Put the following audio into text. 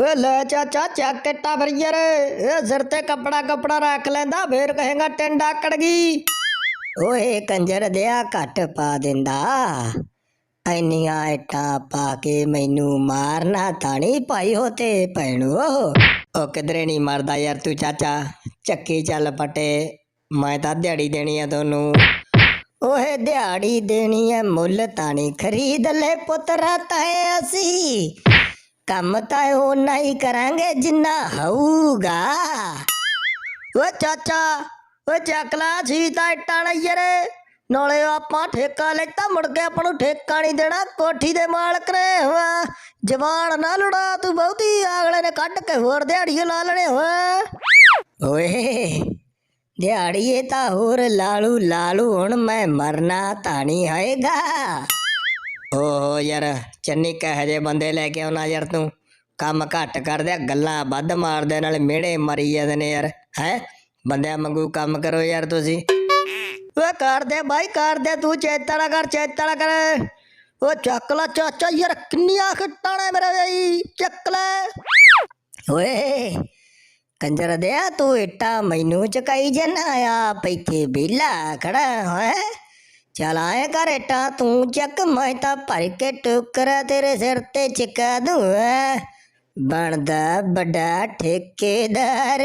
ਓਏ ਲੈ ਚਾਚਾ, ਚੱਕ ਕੇ ਟਾਬਰ ਯਾਰ। ਸਿਰ ਤੇ ਕੱਪੜਾ ਕੱਪੜਾ ਰੱਖ ਲੈਂਦਾ, ਫੇਰ ਕਹੇਗਾ ਟਿੰਡਾ ਆਕੜ ਗਈ। ਓਏ ਕੰਜਰ ਦਿਆ ਘੱਟ ਪਾ ਦਿੰਦਾ। ਐਨੀਆਂ ਇੱਟਾਂ ਪਾ ਕੇ ਮੈਨੂੰ ਮਾਰਨਾ ਤਾਣੀ ਭਾਈ ਹੋ ਤੇ ਭੈਣੋ। ਉਹ ਕਿਧਰੇ ਨਹੀਂ ਮਰਦਾ ਯਾਰ ਤੂੰ ਚਾਚਾ। ਚੱਕੀ ਚੱਲ ਪਟੇ, ਮੈਂ ਤਾਂ ਦਿਹਾੜੀ ਦੇਣੀ ਆ ਤੁਹਾਨੂੰ ਓਏ ਦਿਹਾੜੀ ਦੇਣੀ ਐ, ਮੁੱਲ ਤਾਣੀ ਖਰੀਦ ਲੈ ਪੁੱਤਰਾ ਤਾਏ ਅਸੀਂ। ਕੰਮ ਤਾਂ ਉਹ ਹੀ ਕਰਾਂਗੇ ਜਿੰਨਾ ਹੋਊਗਾ। ਓ ਚਾਚਾ ਓ ਚੱਕਲਾ ਸੀ ਤਾਂ ਇੱਟਾਂ ਨਾ ਯਾਰ ਨਾਲੇ ਆਪਾਂ ਠੇਕਾ ਲੈਤਾ, ਮੁੜ ਕੇ ਆਪਾਂ ਨੂੰ ਠੇਕਾ ਨਹੀਂ ਦੇਣਾ, ਕੋਠੀ ਦੇ ਮਾਲਕ ਨੇ। ਵਾ ਜਵਾਨ ਨਾ ਲੁੜਾ, ਤੂੰ ਬਹੁਤੀ, ਅਗਲੇ ਨੇ ਕੱਢ ਕੇ ਹੋਰ ਦਿਹਾੜੀ ਲਾ ਲੈਣੇ ਵਾ ਓਏ, ਦਿਹਾੜੀਏ ਤਾਂ ਹੋਰ ਲਾਲੂ ਲਾਲੂ ਹੁਣ ਮੈਂ ਮਰਨਾ ਤਾਂ ਨਹੀਂ ਹੋਏਗਾ। ਓਹ ਯਾਰ, ਚੰਨੀ ਕਹੇ ਜੇ ਬੰਦੇ ਲੈ ਕੇ ਆਉਣਾ ਯਾਰ ਤੂੰ। ਕੰਮ ਘੱਟ ਕਰਦੇ ਗੱਲਾਂ ਵੱਧ ਮਾਰਦੇ ਨਾਲ ਮਿਹੜੇ ਮਰੀ ਜਾਂਦੇ ਨੇ ਯਾਰ, ਹੈ? ਬੰਦਿਆਂ ਵਾਂਗੂ ਕੰਮ ਕਰੋ ਯਾਰ ਤੁਸੀਂ। ਓਏ ਕਰਦੇ ਬਾਈ ਕਰਦੇ ਤੂੰ ਚੇਤਣਾ ਕਰ ਚੇਤਣਾ ਕਰ। ਓ ਚੱਕ ਲੈ ਚਾਚਾ ਯਾਰ, ਕਿੰਨੀਆਂ ਖੱਟਾਂ ਨੇ ਮੇਰੇ ਬਈ, ਚੱਕ ਲੈ। ਓਏ, ਕੰਜਰ ਦਿਆ ਤੂੰ ਇੱਟਾਂ ਮੈਨੂੰ ਚਕਾਈ ਜਨਾ ਆ ਪੈਥੇ ਬੇਲਾ ਖੜਾ, ਹੈ? ਚਲ ਆਏ ਕਰ ਤੂੰ ਚੱਕ ਮੈਂ ਤਾਂ ਭਰ ਕੇ ਟੋਕਰਾ ਤੇਰੇ ਸਿਰ ਤੇ ਚਕਾ ਦੂੰ ਹੈਂ। ਬਣਦਾ ਵੱਡਾ ਠੇਕੇਦਾਰ